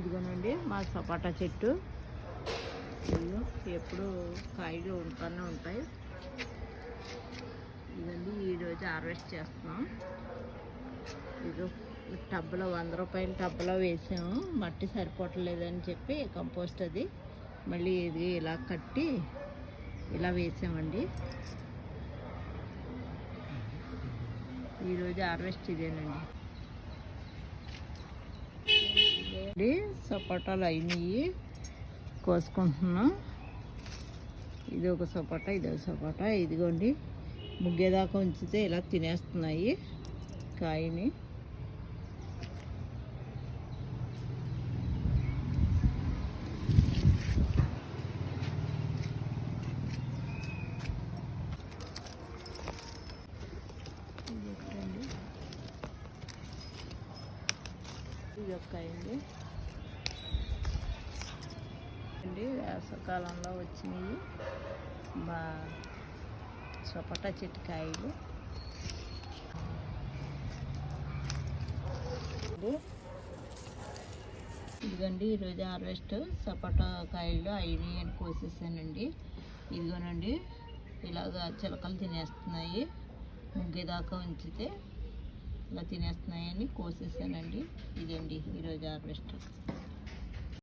ఇదిగోనండి మా సపోటా చెట్టు. ఎప్పుడు కాయలు ఉంటూనే ఉంటాయి. ఇదండి ఈరోజు హార్వెస్ట్ చేస్తున్నాం. ఇది టబ్లో వంద రూపాయల టబ్లో వేసాము. మట్టి సరిపోవట్లేదని చెప్పి కంపోస్ట్ అది. మళ్ళీ ఇది ఇలా కట్టి ఇలా వేసామండి. ఈరోజు హార్వెస్ట్ ఇదేనండి. ఇది సపోటాలు అయినాయి. కోసుకుంటున్నాం. ఇది ఒక సపోటా ఇది ఒక సపోటా. ఇదిగోండి. ముగ్గేదాకా ఉంచితే ఇలా తినేస్తున్నాయి కాయని ఇది ఒకటండి. ఇది ఒక అండి అండి వేసవకాలంలో వచ్చినాయి మా సపోటా చెట్టు కాయలు ఇదిగోండి ఈరోజు హార్వెస్ట్ సపోటా కాయలు అయినాయి అని కోసేసానండి. ఇదిగోనండి ఇలాగ చిలకలు తినేస్తున్నాయి. ముగ్గేదాకా ఉంచితే ఇలా తినేస్తున్నాయని కోసేసానండి. ఇదండి ఈరోజు హార్వెస్ట్